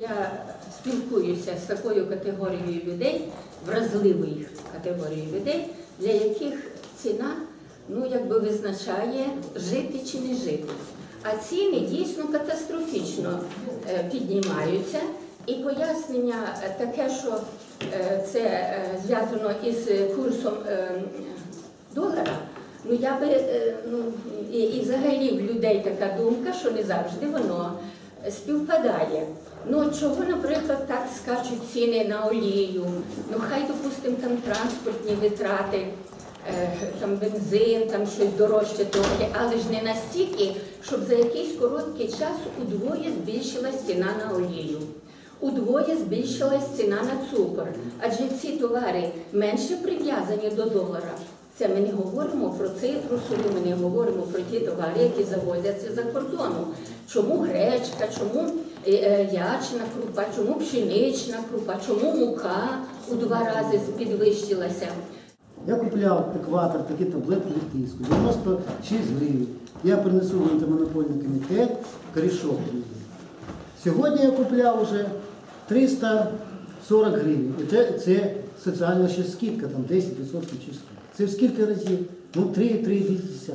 Я спілкуюся з такою категорією людей, вразливою категорією людей, для яких ціна ну, якби визначає жити чи не жити. А ціни дійсно катастрофічно е, піднімаються. І пояснення таке, що е, це е, зв'язано із курсом долара. Ну я би ну і взагалі в людей така думка, що не завжди воно співпадає. Ну чого, наприклад, так скачуть ціни на олію? Ну хай допустимо там транспортні витрати, е, там бензин, там щось дорожче трохи, але ж не настільки, щоб за якийсь короткий час удвоє збільшилась ціна на олію. Удвоє збільшилась ціна на цукор, адже ці товари менше прив'язані до долара. Це ми не говоримо про цитрусові, ми не говоримо про ті товари, які завозяться за кордону. Чому гречка, чому е, е, ячна крупа, чому пшенична крупа, чому мука у два рази підвищилася? Я купляв екватор, такі таблетки від тиску, 96 гривень. Я принесу в антимонопольний комітет, корішок. Сьогодні я купляв вже 340 гривень. І це, це соціальна ще скидка, там 10% чи скільки. Це скільки разів? Ну, 3,3.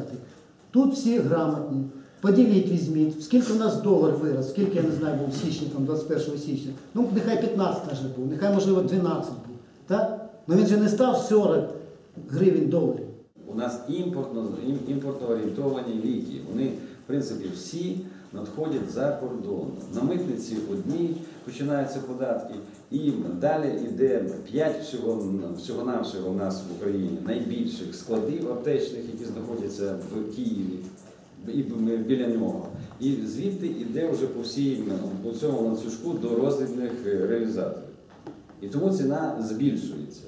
Тут всі грамотні. Поділіть, візьміть, скільки у нас долар вирос, скільки, я не знаю, був січні, там 21 січня. Ну, нехай 15 вже був, нехай, можливо, 12 був. Так? Ну він же не став 40 гривень доларів. У нас імпортно, ім- імпортно орієнтовані ліки. Вони, в принципі, всі надходять за кордон. На митниці одні починаються податки, і далі йде 5 всього, всього навсього у нас в Україні найбільших складів аптечних, які знаходяться в Києві і біля нього. І звідти йде вже по всій по цьому ланцюжку до роздрібних реалізаторів. І тому ціна збільшується.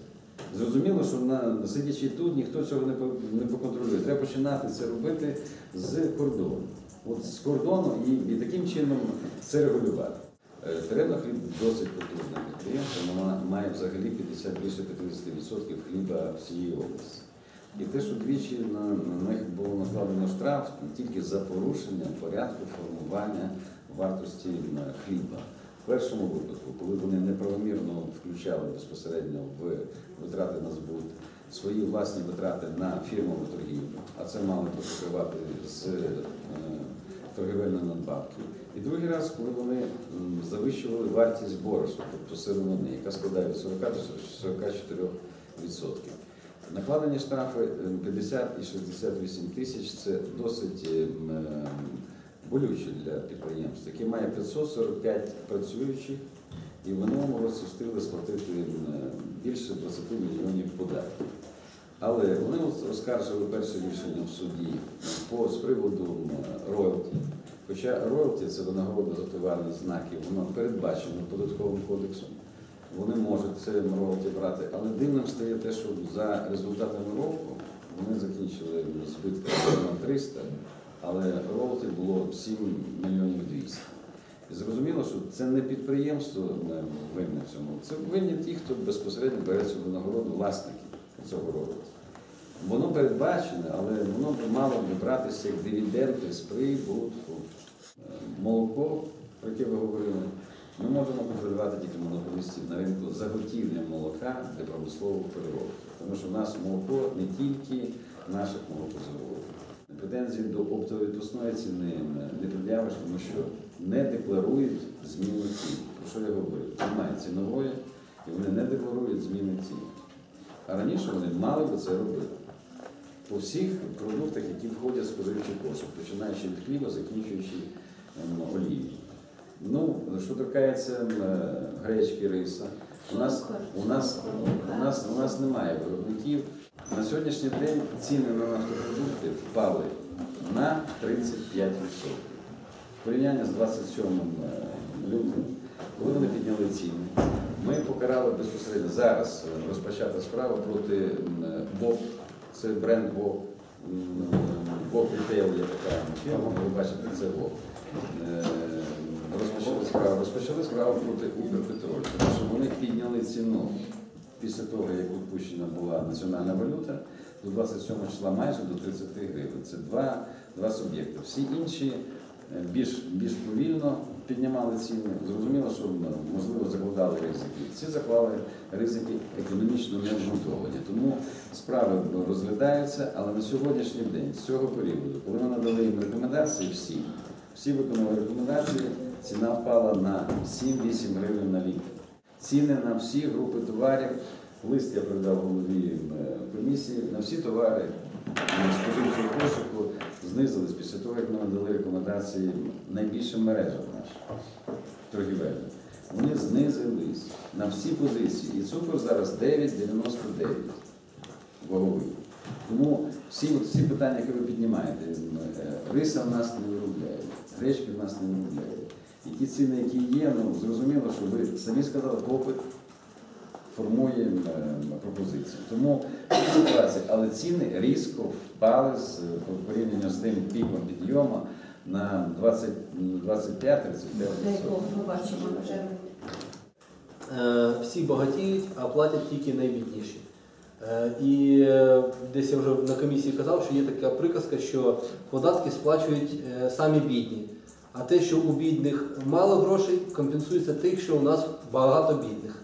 Зрозуміло, що на сидячи тут, ніхто цього не не поконтролює. Треба починати це робити з кордону. От з кордону і, і таким чином це регулювати. Е, хліб досить потужне підприємство, воно має взагалі 50 більше 50% хліба всієї області. І те, що двічі на, них було накладено штраф тільки за порушення порядку формування вартості хліба. Першому випадку, коли вони неправомірно включали безпосередньо в витрати на збут свої власні витрати на фірмову торгівлю, а це мали покривати з е, торгівельної надбавки. І другий раз, коли вони завищували вартість борошна, тобто сировини, яка складає від 40 до 44%. Накладені штрафи е, 50 і 68 тисяч це досить е, м, е, болюче для підприємств, яке має 545 працюючих, і в минулому році встигли сплатити більше 20 мільйонів податків. Але вони оскаржили перше рішення в суді по з приводу роялті. Хоча роялті це винагорода за товарні знаки, воно передбачено податковим кодексом. Вони можуть це роялті брати, але дивним стає те, що за результатами року вони закінчили збитки на 300, але роялті було 7 мільйонів 200. І зрозуміло, що це не підприємство винне в цьому, це винні ті, хто безпосередньо бере цю винагороду, власники цього роялті. Воно передбачене, але воно мало б братися як дивіденди з прибутку. Е, Молоко, про яке ви говорили, ми можемо контролювати тільки монополістів на ринку заготівлення молока для промислової переробки. Тому що в нас молоко не тільки наших молокозаводів. Претензії до оптовідпускної ціни не пред'явиш, тому що не декларують зміни цін. Про що я говорю? Немає цінової, і вони не декларують зміни цін. А раніше вони мали би це робити по всіх продуктах, які входять в споживчий кошик, починаючи від хліба, закінчуючи ем, олією. Ну, що торкається ем, гречки, риса, у нас, у, нас, у, нас, у нас немає виробників. На сьогоднішній день ціни на нафтопродукти впали на 35%. В порівнянні з 27 е, лютим, коли вони підняли ціни, ми покарали безпосередньо зараз е, розпочата справа проти е, це бренд ВОК, м, ВОК Рітейл є така фірма, ви бачите, це ВОК. Е, Розпочали справу, розпочали справу проти Укрпетроль, тому що вони підняли ціну після того, як відпущена була національна валюта, до 27 числа майже до 30 гривень. Це два, два суб'єкти. Всі інші е, більш, більш повільно піднімали ціни. Зрозуміло, що м, закладали ризики. Ці заклали ризики економічно необґрунтовані. Тому справи розглядаються, але на сьогоднішній день, з цього періоду, коли ми надали їм рекомендації, всі, всі виконали рекомендації, ціна впала на 7-8 гривень на літр. Ціни на всі групи товарів, лист я передав голові е, комісії, на всі товари е, споживчого кошику знизились після того, як ми надали рекомендації найбільшим мережам нашим торгівельним. Вони знизились на всі позиції. І цукор зараз 9,99 ваговий. Тому всі, всі питання, які ви піднімаєте, е, риса в нас не виробляють, гречки в нас не виробляють. І ті ціни, які є, ну зрозуміло, що ви самі сказали, попит формує пропозицію. Тому ситуації, але ціни різко впали з по порівнянню з тим піком підйому на 20, 25 35 Ми бачимо. Е, всі багатіють, а платять тільки найбідніші. Е, І е, десь я вже на комісії казав, що є така приказка, що податки сплачують самі бідні. А те, що у бідних мало грошей, компенсується тих, що у нас багато бідних.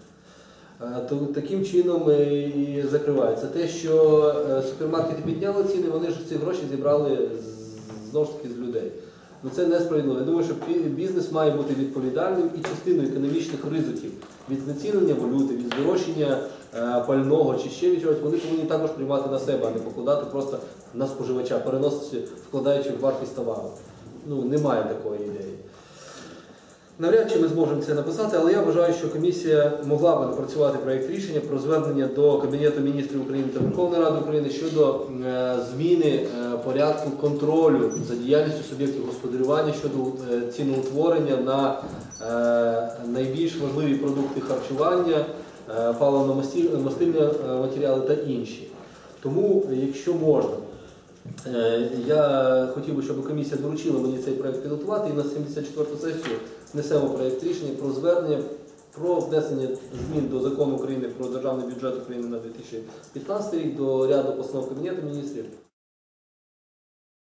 Е, То таким чином е, і закривається. Те, що е, супермаркети підняли ціни, вони ж ці гроші зібрали знову ж таки з людей. Ну це несправедливо. Я думаю, що бізнес має бути відповідальним і частиною економічних ризиків від знецінення валюти, від здорожчання е, пального чи ще від чогось. Вони повинні також приймати на себе, а не покладати просто на споживача, переносити, вкладаючи в вартість товару. Ну немає такої ідеї. Навряд чи ми зможемо це написати, але я вважаю, що комісія могла би напрацювати проєкт рішення про звернення до Кабінету міністрів України та Верховної Ради України щодо е, зміни е, порядку контролю за діяльністю суб'єктів господарювання щодо е, ціноутворення на найбільш важливі продукти харчування, паливно-мастильні матеріали та інші. Тому, якщо можна, Я хотів би, щоб комісія доручила мені цей проєкт підготувати і на 74-ту сесію внесемо проєкт рішення про звернення про внесення змін до закону України про державний бюджет України на 2015 рік до ряду постанов Кабінету міністрів